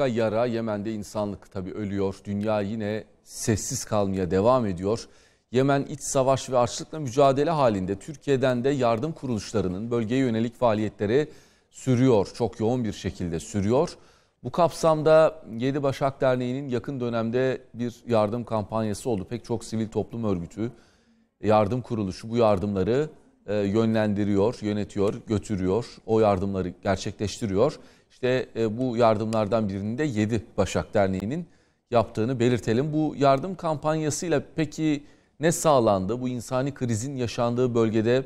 başka yara Yemen'de insanlık tabii ölüyor. Dünya yine sessiz kalmaya devam ediyor. Yemen iç savaş ve açlıkla mücadele halinde Türkiye'den de yardım kuruluşlarının bölgeye yönelik faaliyetleri sürüyor. Çok yoğun bir şekilde sürüyor. Bu kapsamda Yedi Başak Derneği'nin yakın dönemde bir yardım kampanyası oldu. Pek çok sivil toplum örgütü, yardım kuruluşu bu yardımları e, yönlendiriyor, yönetiyor, götürüyor. O yardımları gerçekleştiriyor. İşte e, bu yardımlardan birinin de Yedi Başak Derneği'nin yaptığını belirtelim. Bu yardım kampanyasıyla peki ne sağlandı? Bu insani krizin yaşandığı bölgede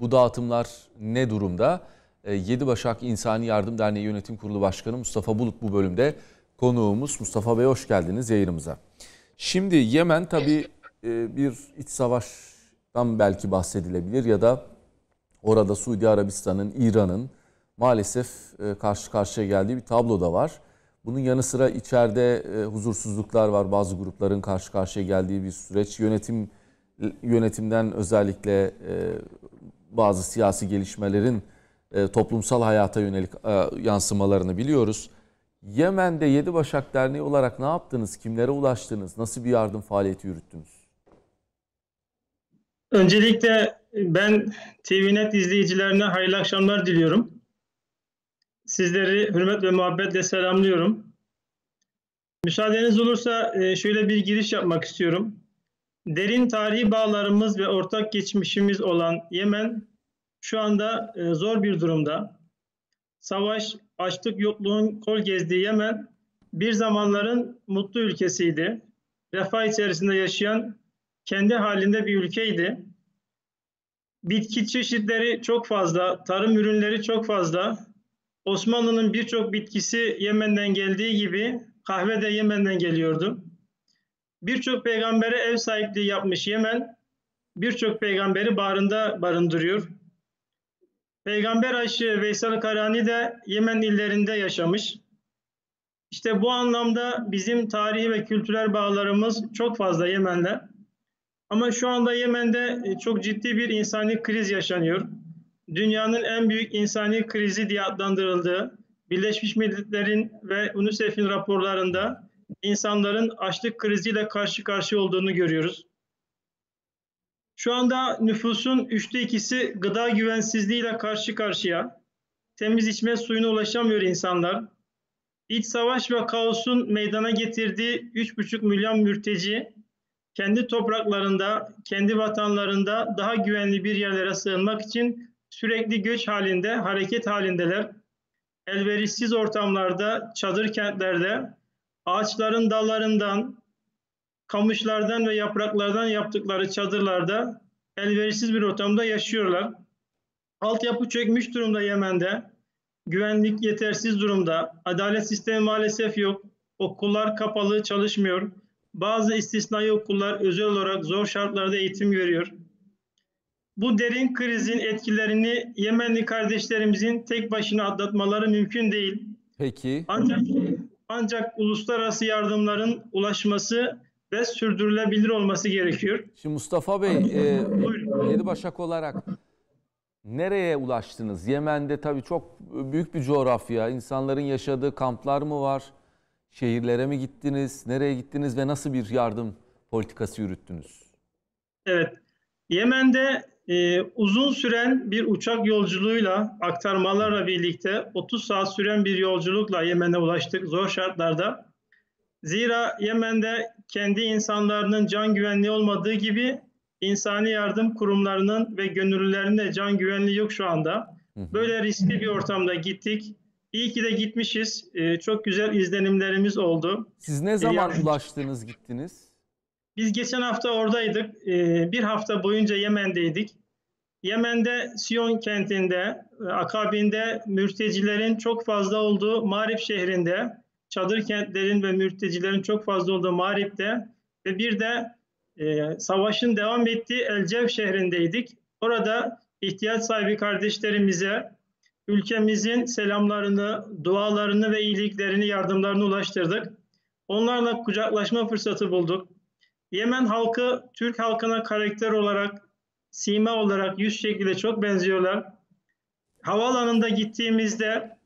bu dağıtımlar ne durumda? E, Yedi Başak İnsani Yardım Derneği Yönetim Kurulu Başkanı Mustafa Bulut bu bölümde konuğumuz. Mustafa Bey hoş geldiniz yayınımıza. Şimdi Yemen tabii e, bir iç savaştan belki bahsedilebilir ya da orada Suudi Arabistan'ın, İran'ın maalesef e, karşı karşıya geldiği bir tablo da var. Bunun yanı sıra içeride huzursuzluklar var. Bazı grupların karşı karşıya geldiği bir süreç. Yönetim yönetimden özellikle bazı siyasi gelişmelerin e, toplumsal hayata yönelik e, yansımalarını biliyoruz. Yemen'de Yedi Başak Derneği olarak ne yaptınız? Kimlere ulaştınız? Nasıl bir yardım faaliyeti yürüttünüz? Öncelikle ben TVNet izleyicilerine hayırlı akşamlar diliyorum. Sizleri hürmet ve muhabbetle selamlıyorum. Müsaadeniz olursa e, şöyle bir giriş yapmak istiyorum. Derin tarihi bağlarımız ve ortak geçmişimiz olan Yemen şu anda e, zor bir durumda. Savaş, açlık, yokluğun kol gezdiği Yemen bir zamanların mutlu ülkesiydi. Refah içerisinde yaşayan kendi halinde bir ülkeydi. Bitki çeşitleri çok fazla, tarım ürünleri çok fazla. Osmanlı'nın birçok bitkisi Yemen'den geldiği gibi kahve de Yemen'den geliyordu. Birçok peygambere ev sahipliği yapmış Yemen, birçok peygamberi barında barındırıyor. Peygamber aşı Veysel Karani de Yemen illerinde yaşamış. İşte bu anlamda bizim tarihi ve kültürel bağlarımız çok fazla Yemen'le. Ama şu anda Yemen'de e, çok ciddi bir insani kriz yaşanıyor. Dünyanın en büyük insani krizi diye adlandırıldığı Birleşmiş Milletler'in ve UNICEF'in raporlarında insanların açlık kriziyle karşı karşıya olduğunu görüyoruz. Şu anda nüfusun üçte ikisi gıda güvensizliğiyle karşı karşıya. Temiz içme suyuna ulaşamıyor insanlar. İç savaş ve kaosun meydana getirdiği 3,5 milyon mülteci kendi topraklarında, kendi vatanlarında daha güvenli bir yerlere sığınmak için sürekli göç halinde, hareket halindeler. Elverişsiz ortamlarda, çadır kentlerde, ağaçların dallarından, kamışlardan ve yapraklardan yaptıkları çadırlarda elverişsiz bir ortamda yaşıyorlar. Altyapı çökmüş durumda Yemen'de. Güvenlik yetersiz durumda. Adalet sistemi maalesef yok. Okullar kapalı, çalışmıyor. Bazı istisnai okullar özel olarak zor şartlarda eğitim veriyor. Bu derin krizin etkilerini Yemenli kardeşlerimizin tek başına atlatmaları mümkün değil. Peki. Ancak ancak uluslararası yardımların ulaşması ve sürdürülebilir olması gerekiyor. Şimdi Mustafa Bey, e, Yedi Başak olarak nereye ulaştınız? Yemen'de tabii çok büyük bir coğrafya. İnsanların yaşadığı kamplar mı var? Şehirlere mi gittiniz? Nereye gittiniz ve nasıl bir yardım politikası yürüttünüz? Evet, Yemen'de e, uzun süren bir uçak yolculuğuyla, aktarmalarla birlikte 30 saat süren bir yolculukla Yemen'e ulaştık zor şartlarda. Zira Yemen'de kendi insanlarının can güvenliği olmadığı gibi insani yardım kurumlarının ve gönüllülerinin de can güvenliği yok şu anda. Böyle riskli bir ortamda gittik. İyi ki de gitmişiz. Ee, çok güzel izlenimlerimiz oldu. Siz ne zaman ee, ulaştınız, gittiniz? Biz geçen hafta oradaydık. Ee, bir hafta boyunca Yemen'deydik. Yemen'de Siyon kentinde, akabinde mürtecilerin çok fazla olduğu Marif şehrinde çadır kentlerin ve mültecilerin çok fazla olduğu Marip'te ve bir de e, savaşın devam ettiği Elcev şehrindeydik. Orada ihtiyaç sahibi kardeşlerimize ülkemizin selamlarını, dualarını ve iyiliklerini, yardımlarını ulaştırdık. Onlarla kucaklaşma fırsatı bulduk. Yemen halkı Türk halkına karakter olarak, sima olarak, yüz şekilde çok benziyorlar. Havaalanında gittiğimizde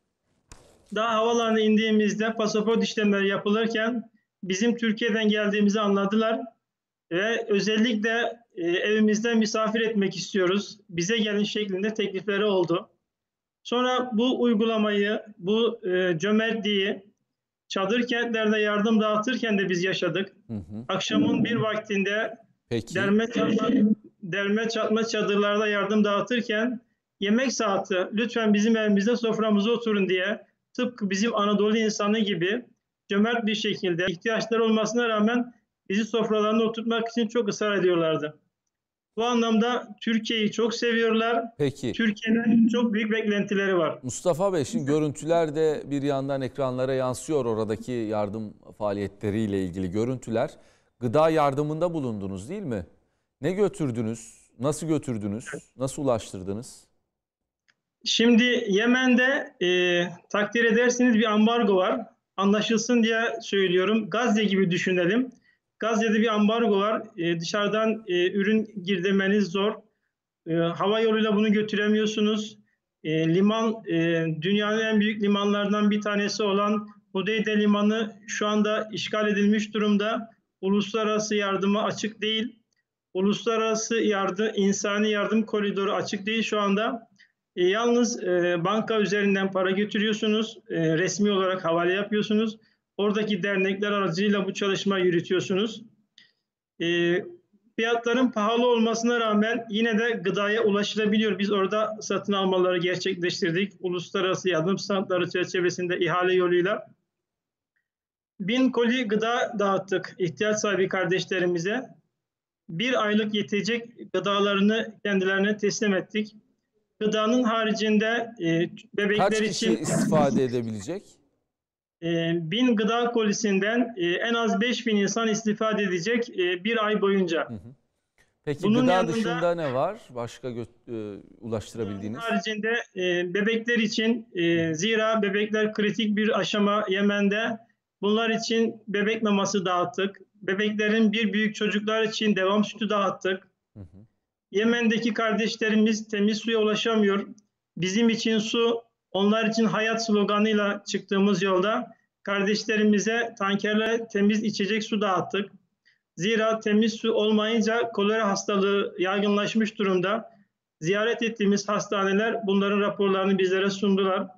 daha havalarına indiğimizde pasaport işlemleri yapılırken bizim Türkiye'den geldiğimizi anladılar ve özellikle e, evimizde misafir etmek istiyoruz. Bize gelin şeklinde teklifleri oldu. Sonra bu uygulamayı, bu e, cömertliği çadır kentlerde yardım dağıtırken de biz yaşadık. Hı hı. Akşamın bir vaktinde Peki. derme çatma, derme çatma çadırlarda yardım dağıtırken yemek saati lütfen bizim evimizde soframıza oturun diye tıpkı bizim Anadolu insanı gibi cömert bir şekilde ihtiyaçları olmasına rağmen bizi sofralarına oturtmak için çok ısrar ediyorlardı. Bu anlamda Türkiye'yi çok seviyorlar. Peki. Türkiye'nin çok büyük beklentileri var. Mustafa Bey şimdi görüntüler de bir yandan ekranlara yansıyor oradaki yardım faaliyetleriyle ilgili görüntüler. Gıda yardımında bulundunuz değil mi? Ne götürdünüz? Nasıl götürdünüz? Nasıl ulaştırdınız? Şimdi Yemen'de e, takdir edersiniz bir ambargo var. Anlaşılsın diye söylüyorum. Gazze gibi düşünelim. Gazze'de bir ambargo var. E, dışarıdan e, ürün girdirmeniz zor. E, hava yoluyla bunu götüremiyorsunuz. E, liman e, dünyanın en büyük limanlardan bir tanesi olan Hudeyde Limanı şu anda işgal edilmiş durumda. Uluslararası yardıma açık değil. Uluslararası yardım, insani yardım koridoru açık değil şu anda. E, yalnız e, banka üzerinden para götürüyorsunuz, e, resmi olarak havale yapıyorsunuz. Oradaki dernekler aracılığıyla bu çalışmayı yürütüyorsunuz. E, fiyatların pahalı olmasına rağmen yine de gıdaya ulaşılabiliyor. Biz orada satın almaları gerçekleştirdik. Uluslararası yardım standları çerçevesinde ihale yoluyla. Bin koli gıda dağıttık ihtiyaç sahibi kardeşlerimize. Bir aylık yetecek gıdalarını kendilerine teslim ettik. Gıdanın haricinde e, bebekler Kaç kişi için istifade edebilecek? E, bin gıda kolisinden e, en az 5000 insan istifade edecek e, bir ay boyunca. Peki Bunun gıda yanında- dışında ne var? Başka gö- e, ulaştırabildiğiniz? Haricinde e, bebekler için e, zira bebekler kritik bir aşama Yemen'de. Bunlar için bebek maması dağıttık. Bebeklerin bir büyük çocuklar için devam sütü dağıttık. Hı hı. Yemen'deki kardeşlerimiz temiz suya ulaşamıyor. Bizim için su, onlar için hayat sloganıyla çıktığımız yolda kardeşlerimize tankerle temiz içecek su dağıttık. Zira temiz su olmayınca kolera hastalığı yaygınlaşmış durumda. Ziyaret ettiğimiz hastaneler bunların raporlarını bizlere sundular.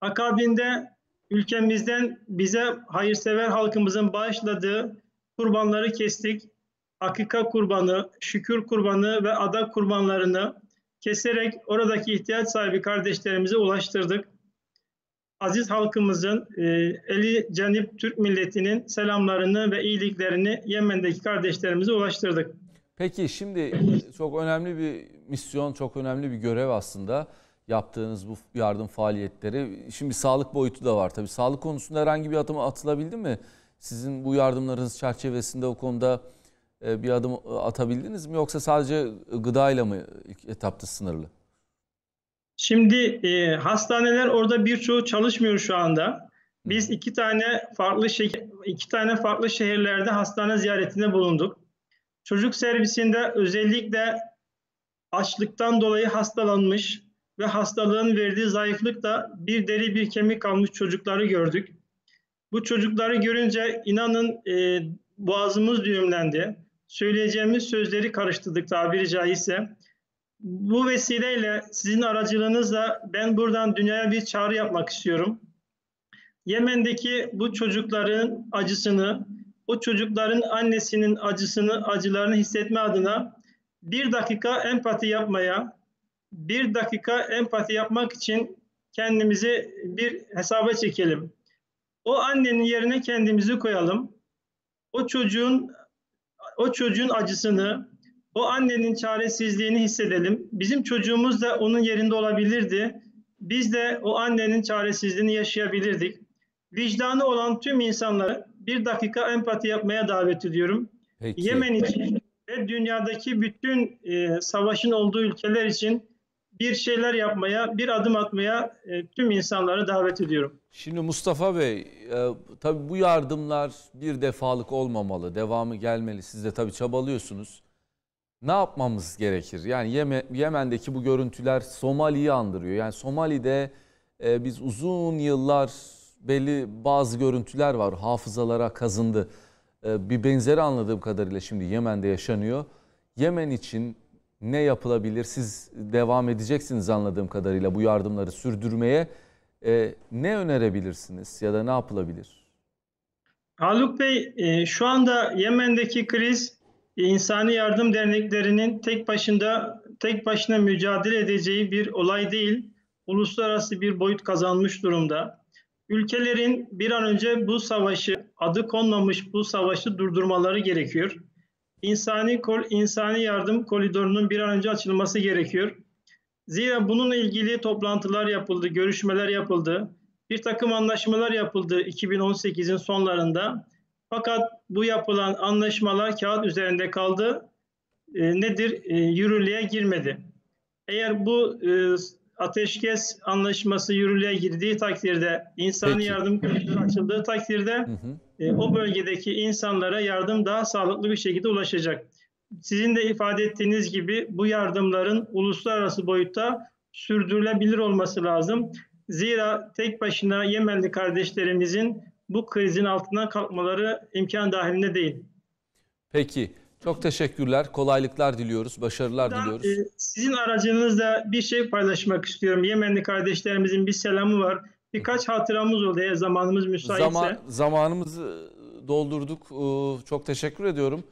Akabinde ülkemizden bize hayırsever halkımızın bağışladığı kurbanları kestik. Akika kurbanı, şükür kurbanı ve adak kurbanlarını keserek oradaki ihtiyaç sahibi kardeşlerimize ulaştırdık. Aziz halkımızın e, eli canip Türk milletinin selamlarını ve iyiliklerini Yemen'deki kardeşlerimize ulaştırdık. Peki şimdi çok önemli bir misyon, çok önemli bir görev aslında yaptığınız bu yardım faaliyetleri. Şimdi sağlık boyutu da var tabii. Sağlık konusunda herhangi bir adım atılabildi mi? Sizin bu yardımlarınız çerçevesinde o konuda bir adım atabildiniz mi? Yoksa sadece gıdayla mı ilk etapta sınırlı? Şimdi e, hastaneler orada birçoğu çalışmıyor şu anda. Biz iki tane farklı iki tane farklı şehirlerde hastane ziyaretinde bulunduk. Çocuk servisinde özellikle açlıktan dolayı hastalanmış ve hastalığın verdiği zayıflıkta bir deri bir kemik kalmış çocukları gördük. Bu çocukları görünce inanın e, boğazımız düğümlendi. Söyleyeceğimiz sözleri karıştırdık tabiri caizse. Bu vesileyle sizin aracılığınızla ben buradan dünyaya bir çağrı yapmak istiyorum. Yemen'deki bu çocukların acısını, o çocukların annesinin acısını, acılarını hissetme adına bir dakika empati yapmaya, bir dakika empati yapmak için kendimizi bir hesaba çekelim. O annenin yerine kendimizi koyalım. O çocuğun o çocuğun acısını, o annenin çaresizliğini hissedelim. Bizim çocuğumuz da onun yerinde olabilirdi. Biz de o annenin çaresizliğini yaşayabilirdik. Vicdanı olan tüm insanları bir dakika empati yapmaya davet ediyorum. Peki. Yemen için ve dünyadaki bütün e, savaşın olduğu ülkeler için bir şeyler yapmaya, bir adım atmaya e, tüm insanları davet ediyorum. Şimdi Mustafa Bey, e, tabii bu yardımlar bir defalık olmamalı, devamı gelmeli. Siz de tabii çabalıyorsunuz. Ne yapmamız gerekir? Yani Yemen, Yemen'deki bu görüntüler Somali'yi andırıyor. Yani Somali'de e, biz uzun yıllar belli bazı görüntüler var hafızalara kazındı. E, bir benzeri anladığım kadarıyla şimdi Yemen'de yaşanıyor. Yemen için ne yapılabilir? Siz devam edeceksiniz anladığım kadarıyla bu yardımları sürdürmeye. E, ne önerebilirsiniz ya da ne yapılabilir? Haluk Bey, e, şu anda Yemen'deki kriz e, insani yardım derneklerinin tek başında tek başına mücadele edeceği bir olay değil. Uluslararası bir boyut kazanmış durumda. Ülkelerin bir an önce bu savaşı, adı konmamış bu savaşı durdurmaları gerekiyor. İnsani kol, insani yardım koridorunun bir an önce açılması gerekiyor. Zira bununla ilgili toplantılar yapıldı, görüşmeler yapıldı. Bir takım anlaşmalar yapıldı 2018'in sonlarında. Fakat bu yapılan anlaşmalar kağıt üzerinde kaldı. E, nedir? E, yürürlüğe girmedi. Eğer bu e, ateşkes anlaşması yürürlüğe girdiği takdirde, insani Peki. yardım koridoru açıldığı takdirde Hı hı. e, o bölgedeki insanlara yardım daha sağlıklı bir şekilde ulaşacak. Sizin de ifade ettiğiniz gibi bu yardımların uluslararası boyutta sürdürülebilir olması lazım. Zira tek başına Yemenli kardeşlerimizin bu krizin altından kalkmaları imkan dahilinde değil. Peki çok teşekkürler. Kolaylıklar diliyoruz. Başarılar Ben, diliyoruz. e, sizin aracınızda bir şey paylaşmak istiyorum. Yemenli kardeşlerimizin bir selamı var. Birkaç hatıramız oldu eğer zamanımız müsaitse. Zaman, zamanımızı doldurduk. Ee, Çok teşekkür ediyorum.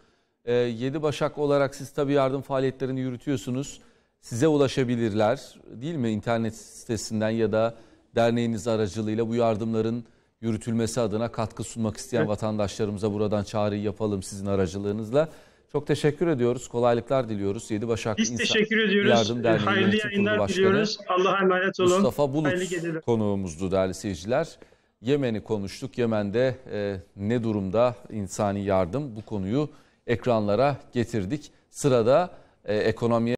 Ee, Yedi Başak olarak siz tabii yardım faaliyetlerini yürütüyorsunuz. Size ulaşabilirler değil mi? İnternet sitesinden ya da derneğiniz aracılığıyla bu yardımların yürütülmesi adına katkı sunmak isteyen Evet. vatandaşlarımıza buradan çağrıyı yapalım sizin aracılığınızla. Çok teşekkür ediyoruz. Kolaylıklar diliyoruz. Yedi Başak Biz İnsan- teşekkür ediyoruz. Yardım Derneği Hayırlı yayınlar Başkanı diliyoruz. Allah'a emanet olun. Mustafa Bulut konuğumuzdu değerli seyirciler. Yemen'i konuştuk. Yemen'de e, ne durumda insani yardım bu konuyu ekranlara getirdik. Sırada e, ekonomiye